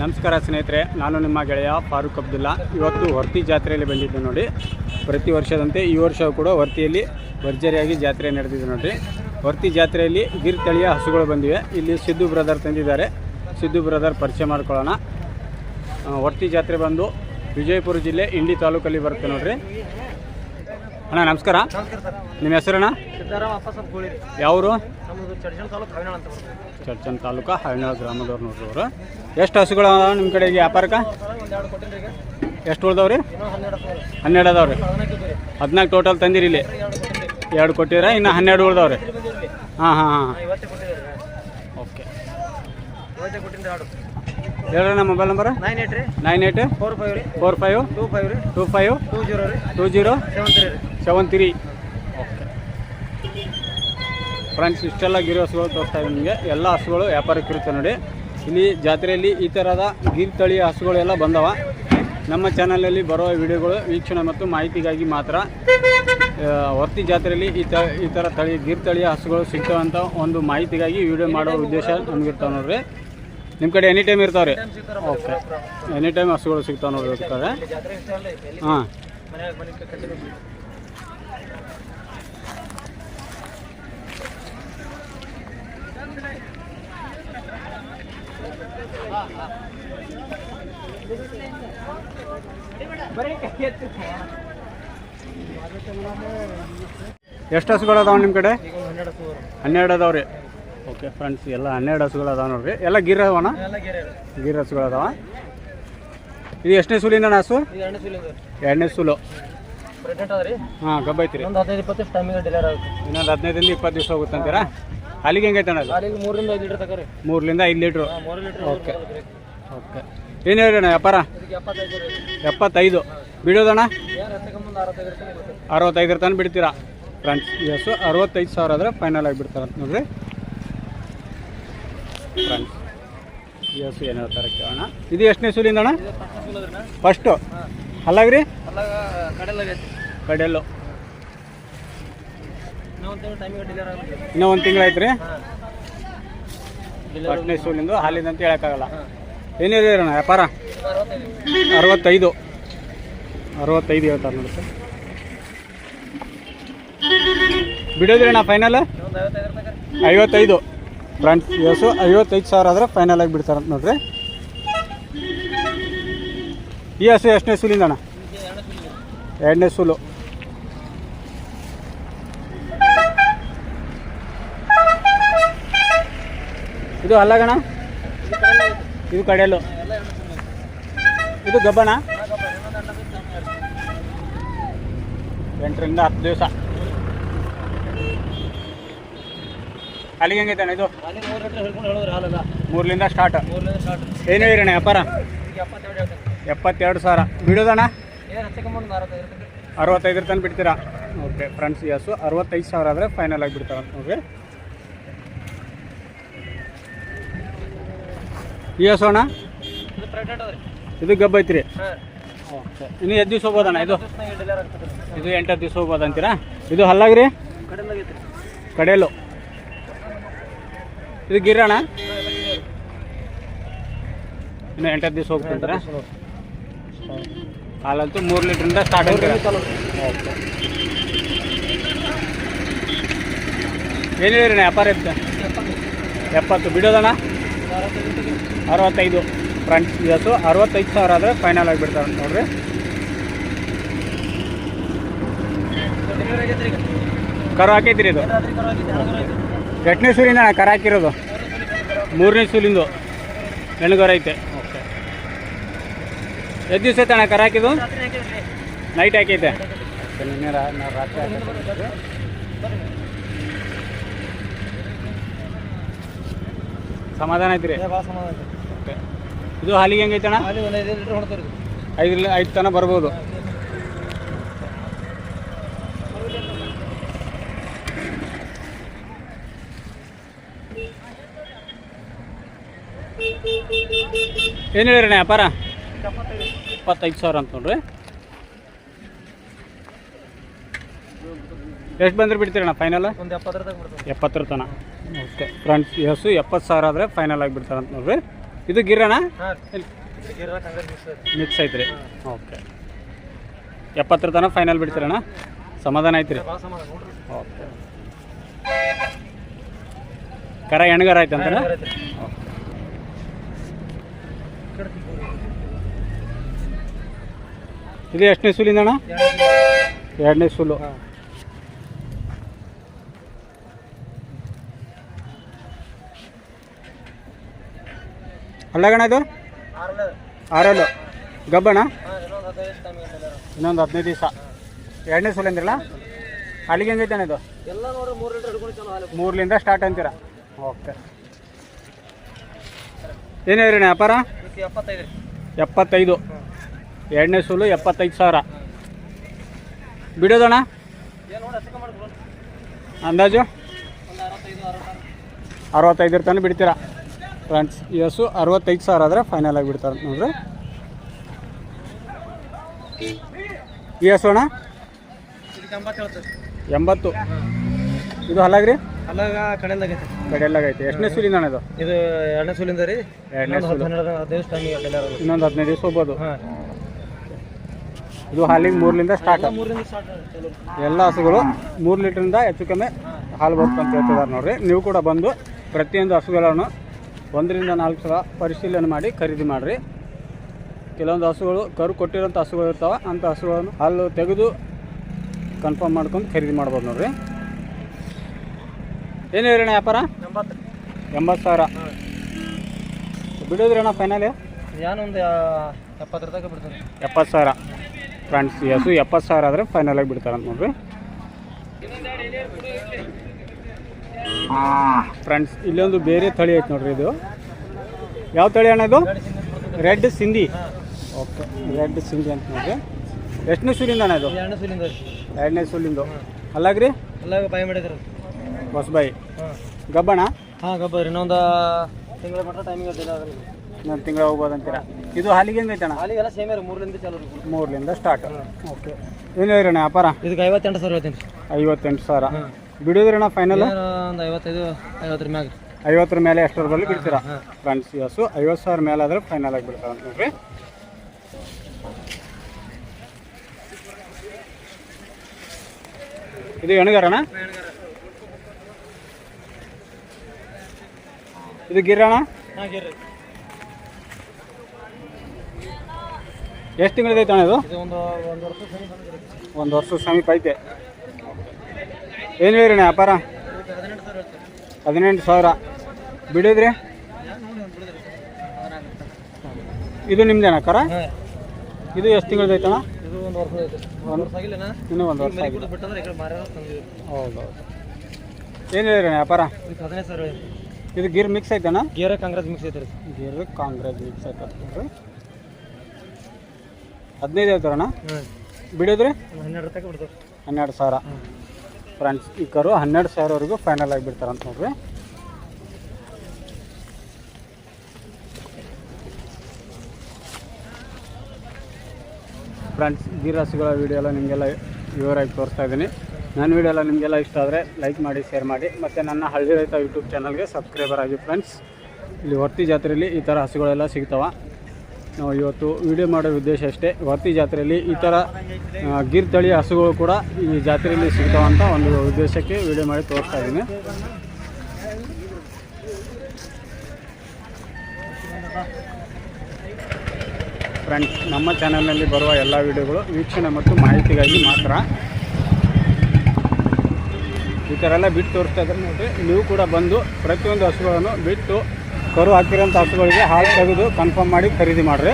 ನಮಸ್ಕಾರ ಸ್ನೇಹಿತರೆ, ನಾನು ನಿಮ್ಮ ಗೆಳೆಯ ಫಾರೂಕ್ ಅಬ್ದುಲ್ಲಾ. ಇವತ್ತು ಹೊರ್ತಿ ಜಾತ್ರೆಯಲ್ಲಿ ಬಂದಿದ್ದೆ ನೋಡಿ. ಪ್ರತಿ ವರ್ಷದಂತೆ ಈ ವರ್ಷವೂ ಕೂಡ ಹೊರ್ತಿಯಲ್ಲಿ ಭರ್ಜರಿಯಾಗಿ ಜಾತ್ರೆ ನಡೆದಿದೆ ನೋಡಿರಿ. ಹೊರ್ತಿ ಜಾತ್ರೆಯಲ್ಲಿ ಗಿರ್ ತಳಿಯ ಹಸುಗಳು ಬಂದಿವೆ. ಇಲ್ಲಿ ಸಿದ್ದು ಬ್ರದರ್ ತಂದಿದ್ದಾರೆ. ಸಿದ್ದು ಬ್ರದರ್ ಪರಿಚಯ ಮಾಡ್ಕೊಳ್ಳೋಣ. ಹೊರ್ತಿ ಜಾತ್ರೆ ಬಂದು ವಿಜಯಪುರ ಜಿಲ್ಲೆ ಇಂಡಿ ತಾಲೂಕಲ್ಲಿ ಬರುತ್ತೆ ನೋಡ್ರಿ. ಅಣ್ಣ ನಮಸ್ಕಾರ. ನಿಮ್ಮ ಹೆಸರಣ್ಣ? ಯಾವರು? ಚರ್ಚನ್ ತಾಲೂಕು ಹಳ್ಳಿನಾಳ ಗ್ರಾಮದವ್ರು ನೋಡ್ರಿ ಅವರು ಎಷ್ಟು ಹಸುಗಳು ನಿಮ್ಮ ಕಡೆಗೆ ವ್ಯಾಪಾರಕ್ಕೆ? ಎಷ್ಟು ಉಳ್ದವ್ರಿ? ಹನ್ನೆರಡು ಅದಾವ್ರಿ. ಹದಿನಾಲ್ಕು ಟೋಟಲ್ ತಂದಿರಿ ಇಲ್ಲಿ. ಎರಡು ಕೊಟ್ಟಿರಿ? ಇನ್ನು ಹನ್ನೆರಡು ಉಳ್ದವ್ರಿ. ಹಾಂ ಹಾಂ ಹಾಂ. ಓಕೆ. ಹೇಳ್ರಿ ನಮ್ಮ ಮೊಬೈಲ್ ನಂಬರ್ ನೈನ್ ಏಟ್ ರೀ. Nine eight? ಫೋರ್ ಫೈವ್ ರೀ. Four five? ಟೂ ಫೈವ್ ರೀ. Two five? Two zero two zero? Seven three seven three okay. Friends ಇಷ್ಟೆಲ್ಲ ಗಿರಿ ಹಸುಗಳು ತೋರಿಸ್ತಾ ಇದ್ದೀನಿ ನಿಮಗೆ. ಎಲ್ಲ ಹಸುಗಳು ವ್ಯಾಪಾರಕ್ಕೆ ಇರುತ್ತೆ ನೋಡಿ. ಇಲ್ಲಿ ಜಾತ್ರೆಯಲ್ಲಿ ಈ ಥರದ ಗಿರ್ ತಳಿಯ ಹಸುಗಳೆಲ್ಲ ಬಂದವ. ನಮ್ಮ ಚಾನಲಲ್ಲಿ ಬರೋ ವಿಡಿಯೋಗಳು ವೀಕ್ಷಣೆ ಮತ್ತು ಮಾಹಿತಿಗಾಗಿ ಮಾತ್ರ. ವರ್ತಿ ಜಾತ್ರೆಯಲ್ಲಿ ಈ ತ ಈ ಥರ ತಳಿ ಗಿರ್ ತಳಿಯ ಹಸುಗಳು ಸಿಗ್ತವೆ ಒಂದು ಮಾಹಿತಿಗಾಗಿ ವಿಡಿಯೋ ಮಾಡೋ ಉದ್ದೇಶ ನಮಗಿರ್ತಾವೆ ನೋಡ್ರಿ. ನಿಮ್ಮ ಕಡೆ ಎನಿ ಟೈಮ್ ಇರ್ತಾವ್ರಿ? ರೀ ಓಕೆ. ಎನಿ ಟೈಮ್ ಹಸುಗಳು ಸಿಗ್ತಾವೆ ನೋಡ್ರಿ ಇರ್ತಾರೆ ಹಾಂ. ಎಷ್ಟು ಹಸುಗಳು ಅದಾವ ನಿಮ್ಮ ಕಡೆ? ಹನ್ನೆರಡು ಅದಾವ್ರಿ ಹನ್ನೆರಡು ಅದಾವ ರೀ. ಓಕೆ. ಫ್ರೆಂಡ್ಸ್ ಎಲ್ಲ ಹನ್ನೆರಡು ಹಸುಗಳು ಅದಾವ ನೋಡ್ರಿ ಎಲ್ಲ ಗಿರ್ ಅವನ ಗೆರೆ ಹಸುಗಳು ಅದಾವ? ಇದು ಎಷ್ಟನೇ ಸುಲಿಂದ ಹಸು? ಎರಡನೇ ಸುಲು. ಹಾಂ ಗಬ್ಬೈತಿ ರೀ. ಇನ್ನೊಂದು ಹದಿನೈದು ಇಪ್ಪತ್ತು ಟೈಮಿಗೆ ಡೆಲಿವರ್ ಆಗುತ್ತೆ. ಇನ್ನೊಂದು ಹದಿನೈದರಿಂದ ಇಪ್ಪತ್ತು ದಿವಸ ಹೋಗುತ್ತಂತೀರಾ? ಅಲ್ಲಿಗೆ ಹೆಂಗೈತೆ ಅಣ್ಣ ಮೂರರಿಂದ ಐದು ಲೀಟರ್ ತಗೋರಿ. ಮೂರರಿಂದ ಐದು ಲೀಟ್ರು? ಹಾಂ ಮೂರು ಲೀಟರ್ ಓಕೆ. ಓಕೆ. ಏನು ಹೇಳಿ ಅಣ್ಣ ವ್ಯಾಪಾರ? ಇದಕ್ಕೆ ಎಪ್ಪತ್ತೈದು ರೀ. ಎಪ್ಪತ್ತೈದು. ಬಿಡೋದಣ್ಣ? ಏನು ಹೆಚ್ಚು ಅರವತ್ತೈದು ಇರ್ತದೆ ಇರುತ್ತೆ ಅರವತ್ತೈದರ ತನಕ ಬಿಡ್ತೀರಾ? ಫ್ರೆಂಡ್ಸ್ ಎಸ್ ಅರವತ್ತೈದು ಸಾವಿರ ಆದರೆ ಫೈನಲ್ ಆಗಿ ಬಿಡ್ತಾರಂತ ನೋಡ್ರಿ. ಫ್ರೆಂಡ್ಸ್ ಎಸ್ ಏನು ಹೇಳ್ತಾರೆ ಕೇಳೋಣ. ಇದು ಎಷ್ಟನೇ ಸುಲಿಂದ ಅಣ್ಣ? ಇದು ಫಸ್ಟ್ ಸುಲದ್ರನ? ಫಸ್ಟು ಹಾಂ ಅಲ್ಲಾಗ್ರಿ ಅಲ್ಲಾಗ ಕಡೆಲಾಗೈತಿ ಕಡೆಯಲ್ಲು ಇನ್ನೂ ಒಂದು ತಿಂಗಳು ಆಯ್ತು ರೀ ಹಾಂ ಫಸ್ಟ್ನೇ ಸೂಲಿಂದು ಹಾಲಿಂದ ಅಂತ ಹೇಳೋಕ್ಕಾಗಲ್ಲ. ಏನಿದೆ ಅಣ್ಣ? ವ್ಯಾಪಾರ? ಅರವತ್ತೈದು. ಅರವತ್ತೈದು ಹೇಳ್ತಾರೆ ನೋಡಿ ಸರ್. ಬಿಡೋದ್ರಿ ಅಣ್ಣ ಫೈನಲ್ ಐವತ್ತೈದು. ಫ್ರಂಟ್ ಎಸು ಐವತ್ತೈದು ಸಾವಿರ ಆದರೆ ಫೈನಲ್ ಆಗಿ ಬಿಡ್ತಾರಂತ ನೋಡ್ರಿ. ಈ ಹಸು ಎಷ್ಟನೇ ಸೂಲಿಂದ ಅಣ್ಣ? ಎರಡನೇ ಸೂಲು ಇದು ಅಲ್ಲಗಣ ಇದು ಕಡೆಯಲು ಇದು ಗಬ್ಬಣ? ಎಂಟರಿಂದ ಹತ್ತು ದಿವಸ. ಅಲ್ಲಿಗೆ ಹೆಂಗೈತೆ ಇದು? ಅಲ್ಲಿ ಮೂರು ಲೀಟರ್ ಹಿಡ್ಕೊಂಡು ಹೇಳಿದ್ರೆ ಮೂರರಿಂದ ಸ್ಟಾರ್ಟ್ ಏನು ಹೇಳಿರಣ್ಣ ವ್ಯಾಪಾರ? ಎಪ್ಪತ್ತೆರಡು ಸಾವಿರ. ಬಿಡೋದಣ್ಣ? ಅರವತ್ತೈದರ ತನಕ ಬಿಡ್ತೀರಾ? ಓಕೆ ಫ್ರೆಂಡ್ಸ್ ಯಸ್ಸು ಅರವತ್ತೈದು ಸಾವಿರ ಆದರೆ ಫೈನಲ್ ಆಗಿ ಓಕೆ ಅಣ್ಣ? ಇದು ಗಬ್ಬ ಐತ್ರಿ. ಓಕೆ. ಇನ್ನು ಎದ್ದು ದಿವಸ ಹೋಗ್ಬೋದಣ್ಣ ಇದು? ಇದು ಎಂಟತ್ತು ದಿವಸ ಹೋಗ್ಬೋದು ಅಂತೀರಾ? ಇದು ಹಲ್ಲಾಗ್ರಿ ಕಡೆಯಲ್ಲು ಇದು ಗಿರಣ ಇನ್ನು ಎಂಟು ದಿವಸ ಹೋಗ್ತಿದ್ದೀರಾ ಹಾಲಂತೂ ಮೂರು ಲೀಟ್ರಿಂದ ಸ್ಟಾರ್ಟ್ ಆಗ್ತೀರಾ ಓಕೆ. ಏನು ಹೇಳಿರಿ ವ್ಯಾಪಾರ ಇತ್ತು? ಎಪ್ಪತ್ತು. ಬಿಡೋದಣ್ಣ? ಅರವತ್ತೈದು ಫ್ರಂಟ್ ಇವತ್ತು ಅರವತ್ತೈದು ಸಾವಿರ ಆದರೆ ಫೈನಲ್ ಆಗಿಬಿಡ್ತಾರೆ ನೋಡ್ರಿ. ಕರು ಹಾಕೈತ್ರಿ ಇದು. ಘಟನೆ ಸೂರಿನ ಕರ ಹಾಕಿರೋದು. ಮೂರನೇ ಸೂಲಿಂದು. ಹೆಣ್ಗರ ಐತೆ. ಓಕೆ. ಎಷ್ಟು ದಿವಸ ಐತೆ ಅಣ್ಣ ಕರು ಹಾಕಿದ್ದು? ನೈಟ್ ಹಾಕೈತೆ. ರಾತ್ರಿ ಸಮಾಧಾನ ಐತ್ರಿ ಭಾಳ ಸಮಾಧಾನ ಐತೆ ಓಕೆ. ಇದು ಹಾಲಿಗೆ ಹೆಂಗೈತೆ ಅಣ್ಣ? ಅಲ್ಲಿ ಒಂದು ಐದು ಲೀಟ್ರ್ ಹೊಡ್ತಾರೆ ಇದು. ಐದು ಐದು ತನಕ ಬರ್ಬೋದು. ಏನು ಹೇಳಿರಣ್ಣ ವ್ಯಾಪಾರ? ಇಪ್ಪತ್ತೈದು. ಸಾವಿರ ಅಂತ ನೋಡ್ರಿ. ಎಷ್ಟು ಬಂದ್ರೆ ಬಿಡ್ತೀರಣ್ಣ ಫೈನಲ್ ಒಂದು ಎಪ್ಪತ್ತರ ತನಕ ಎಪ್ಪತ್ತರ ತನಕ. ಓಕೆ. ಫ್ರೆಂಡ್ಸ್ ಹಸು ಎಪ್ಪತ್ತು ಸಾವಿರ ಆದರೆ ಫೈನಲ್ ಆಗಿ ಅಂತ ನೋಡ್ರಿ. ಇದು ಗಿರಣ ಮಿಕ್ಸ್ ಐತಿ ರೀ ಐತ್ರಿ. ಓಕೆ. ಎಪ್ಪತ್ತರ ತನಕ ಫೈನಲ್ ಬಿಡ್ತೀರಣ್ಣ? ಸಮಾಧಾನ ಐತ್ರಿ ಓಕೆ. ಕರ ಎಣ್ಗಾರ ಆಯ್ತು. ಅಂತ. ಇದು ಎಷ್ಟನೇ ಸುಲಿಂದಣ್ಣ? ಎರಡನೇ. ಸುಲು. ಸೂಲು ಅಲ್ಲಗಣ ಇದು? ಆರಲ್ಲು. ಗಬ್ಬಣ? ಇನ್ನೊಂದು ಹದಿನೈದು ದಿವಸ. ಎರಡನೇ ಸಲ ಅಂದಿರಲ್ಲ? ಅಲ್ಲಿಗೆ ಹೆಂಗೈತೆ ಅಣ್ಣ ಇದು? ಮೂರಲಿಂದ ಸ್ಟಾರ್ಟ್ ಅಂತೀರ? ಓಕೆ ಏನು ರೀ ವ್ಯಾಪಾರ? ಎಪ್ಪತ್ತೈದು. ಎರಡನೇ ಸೂಲು ಎಪ್ಪತ್ತೈದು ಸಾವಿರ. ಬಿಡೋದಣ್ಣ? ಅಂದಾಜು? ಅರವತ್ತೈದರ ತನಕ ಬಿಡ್ತೀರಾ? ಫ್ರೆಂಡ್ಸ್ ಎಸು ಅರವತ್ತೈದು ಸಾವಿರ ಆದರೆ ಫೈನಲ್ ಆಗಿ ಬಿಡ್ತಾರೆ ನೋಡ್ರಿ. ಈ ಹಸು ಅಣ್ಣ? ಎಂಬತ್ತು. ಇದು ಹಲ್ಲಾಗ್ರಿ ಅಲ್ಲಾಗ ಕಡೆಯಲ್ಲಾಗೈತೆ ಕಡೆಯಲ್ಲಾಗೈತೆ ಎಷ್ಟನೇ ಸೂಲಿಂದ ಅಣ್ಣ ಇದು? ಇದು ಎರಡನೇ ಸೂಲಿಂದ ರೀ. ಎರಡನೇ ಇನ್ನೊಂದು ಸೂಲು ಹದಿನೈದು ಇನ್ನೊಂದು ಹದಿನೈದು ದಿವಸ ಹೋಗ್ಬೋದು. ಇದು ಹಾಲಿಗೆ ಮೂರ್ಲಿಂದ ಸ್ಟಾರ್ಟ್ ಎಲ್ಲ ಮೂರರಿಂದ ಸ್ಟಾರ್ಟ್ ಚಲೋ ಎಲ್ಲ ಹಸುಗಳು ಮೂರು ಲೀಟ್ರಿಂದ ಹೆಚ್ಚು ಕಮ್ಮಿ ಹಾಲು ಬರುತ್ತೆ ಅಂತ ಹೇಳ್ತಿದ್ದಾರೆ ನೋಡ್ರಿ. ನೀವು ಕೂಡ ಬಂದು ಪ್ರತಿಯೊಂದು ಹಸುಗಳನ್ನು ಒಂದರಿಂದ ನಾಲ್ಕು ಸಲ ಪರಿಶೀಲನೆ ಮಾಡಿ ಖರೀದಿ ಮಾಡಿರಿ. ಕೆಲವೊಂದು ಹಸುಗಳು ಕರು ಕೊಟ್ಟಿರೋಂಥ ಹಸುಗಳು ಇರ್ತಾವೆ ಅಂಥ ಹಸುಗಳನ್ನು ಹಾಲು ತೆಗೆದು ಕನ್ಫರ್ಮ್ ಮಾಡ್ಕೊಂಡು ಖರೀದಿ ಮಾಡ್ಬೋದು ನೋಡ್ರಿ. ಏನು ಹೇಳೋಣ ವ್ಯಾಪಾರ? ಎಂಬತ್ತು ಎಂಬತ್ತು ಸಾವಿರ. ಬಿಡೋದ್ರಣ್ಣ ಬಿಡೋದ್ರಿ ಅಣ್ಣ ಫೈನಲ್ ಏನೊಂದು ಎಪ್ಪತ್ತರದಾಗ ಬಿಡ್ತಾರೆ ಎಪ್ಪತ್ತು ಸಾವಿರ. ಫ್ರೆಂಡ್ಸ್ ಈ ಹಸು ಎಪ್ಪತ್ತು ಸಾವಿರ ಆದರೆ ಫೈನಲಾಗಿ ಬಿಡ್ತಾರಂತ ನೋಡ್ರಿ. ಫ್ರೆಂಡ್ಸ್ ಇಲ್ಲೊಂದು ಬೇರೆ ತಳಿ ಐತೆ ನೋಡ್ರಿ ಇದು. ಯಾವ ತಳಿ ಅಣ್ಣ ಇದು? Red Sindhi okay red Sindhi ಅಂತ ನೋಡ್ರಿ. ಎಷ್ಟನೇ ಸೂಲಿಂದ ಅಣ್ಣ ಇದು? ಎರಡನೇ ಸೂಲಿಂದ ಅಲ್ಲಾಗ್ರಿ? ಅಲ್ಲಾಗ ಬಾಯಿ ಮಾಡಿದ್ರು. ಹೊಸಬಾಯಿ. ಹಾಂ ಗಬ್ಬಣ ಹಾಂ ಗಬ್ಬರ್. ಇನ್ನೊಂದು ತಿಂಗಳ ಮಟ್ಟ ಟೈಮಿಂಗ್ ಇನ್ನೊಂದು ತಿಂಗಳ ಹೋಗ್ಬೋದು ಅಂತೀರ? ಇದು ಹಾಲಿಗೆ ಹೆಂಗೈತೆ ಅಣ್ಣ ಹಾಲಿಗೆಲ್ಲ ಸೇಮ್ ಇರೋ ಮೂರ್ಲಿಂದ ಚಾಲು ಸ್ಟಾರ್ಟ್ ಓಕೆ ಏನು ಇರೋಣ ವ್ಯಾಪಾರ? ಇದಕ್ಕೆ ಐವತ್ತೆಂಟು ಸಾವಿರ ಐವತ್ತೆಂಟು ಸಾವಿರ. ಹಾಂ ಬಿಡೋದ್ರಿ ಫೈನಲ್ ಒಂದು ಐವತ್ತೈದು ಐವತ್ತರ ಐವತ್ತರ ಮೇಲೆ ಎಷ್ಟರಲ್ಲಿ ಬಿಡ್ತೀರಾ? ಹಾಂ ಫ್ರೆಂಡ್ಸ್ ಹಸು ಐವತ್ತು ಸಾವಿರ ಮೇಲೆ ಆದರೆ ಫೈನಲ್ ಆಗಿ ಬಿಡ್ತಾರೆ ಅಂತ ನೋಡ್ರಿ. ಇದು ಎಣಗಾರಣ ಇದು ಗಿರಣ ಎಷ್ಟು ತಿಂಗಳದೈತೆ ಅಣ್ಣ ಇದು? ಒಂದು ವರ್ಷ ಸಮೀಪ ಐತೆ ಏನು ಹೇಳಿರಣ್ಣ ವ್ಯಾಪಾರ? ಹದಿನೆಂಟು ಸಾವಿರ. ಬಿಡಿದ್ರಿ? ಇದು ನಿಮ್ದೇನ ಕರ? ಇದು ಎಷ್ಟು ತಿಂಗಳದ ಐತಣ ಇನ್ನೂ ಒಂದು ವರ್ಷ ಹೌದು ಏನು ಹೇಳಿರಣ್ಣ ವ್ಯಾಪಾರ? ಇದು ಗಿರ್ ಮಿಕ್ಸ್ ಐತಣ್ಣ ಗೀರ ಕಾಂಗ್ರೆಸ್ ಮಿಕ್ಸ್ ಐತೆ ಗೀರ್ ಗಿರ್ ಕಾಂಗ್ರೆಸ್ ಮಿಕ್ಸ್ ಐತೆ ಹದಿನೈದು ಐತರಣ್ಣ ಬಿಡಿದ್ರಿ? ಹನ್ನೆರಡು ಹನ್ನೆರಡು ಸಾವಿರ. ಫ್ರೆಂಡ್ಸ್, ಈ ಕರು ಹನ್ನೆರಡು ಸಾವಿರವರೆಗೂ ಫೈನಲ್ ಆಗಿಬಿಡ್ತಾರೆ ಅಂತ ನೋಡ್ರಿ. ಫ್ರೆಂಡ್ಸ್ ಗೀರಾಸಿಗಳ ವಿಡಿಯೋ ಎಲ್ಲ ನಿಮಗೆಲ್ಲ ವಿವರಾಗಿ ತೋರಿಸ್ತಾ ಇದ್ದೀನಿ. ನನ್ನ ವೀಡಿಯೋ ಎಲ್ಲ ನಿಮಗೆಲ್ಲ ಇಷ್ಟ ಆದರೆ ಲೈಕ್ ಮಾಡಿ ಶೇರ್ ಮಾಡಿ. ಮತ್ತು ನನ್ನ ಹಳ್ಳಿ ರೈತ ಯೂಟ್ಯೂಬ್ ಚಾನಲ್ಗೆ ಸಬ್ಸ್ಕ್ರೈಬರ್ ಆಗಿ ಫ್ರೆಂಡ್ಸ್ ಇಲ್ಲಿ ಹೊರ್ತಿ ಜಾತ್ರೆಯಲ್ಲಿ ಈ ಥರ ಹಸುಗಳೆಲ್ಲ ಸಿಗ್ತಾವೆ. ನಾವು ಇವತ್ತು ವಿಡಿಯೋ ಮಾಡೋ ಉದ್ದೇಶ ಅಷ್ಟೇ. ವರ್ತಿ ಜಾತ್ರೆಯಲ್ಲಿ ಈ ಥರ ಗಿರ್ ತಳಿಯ ಹಸುಗಳು ಕೂಡ ಈ ಜಾತ್ರೆಯಲ್ಲಿ ಸಿಗ್ತಾವಂತ ಒಂದು ಉದ್ದೇಶಕ್ಕೆ ವಿಡಿಯೋ ಮಾಡಿ ತೋರಿಸ್ತಾ ಇದ್ದೀನಿ. ಫ್ರೆಂಡ್ಸ್ ನಮ್ಮ ಚಾನಲ್ನಲ್ಲಿ ಬರುವ ಎಲ್ಲ ವಿಡಿಯೋಗಳು ವೀಕ್ಷಣೆ ಮತ್ತು ಮಾಹಿತಿಗಾಗಿ ಮಾತ್ರ. ಈ ಥರ ಎಲ್ಲ ಬಿಟ್ಟು ತೋರಿಸ್ತಾ ಇದ್ದಾರೆ ನೋಡಿರಿ. ನೀವು ಕೂಡ ಬಂದು ಪ್ರತಿಯೊಂದು ಹಸುಗಳನ್ನು ಬಿಟ್ಟು ಕರು ಹಾಕಿರೋಂಥ ಹಸುಗಳಿಗೆ ಹಾಲು ತೆಗೆದು ಕನ್ಫರ್ಮ್ ಮಾಡಿ ಖರೀದಿ ಮಾಡಿರಿ.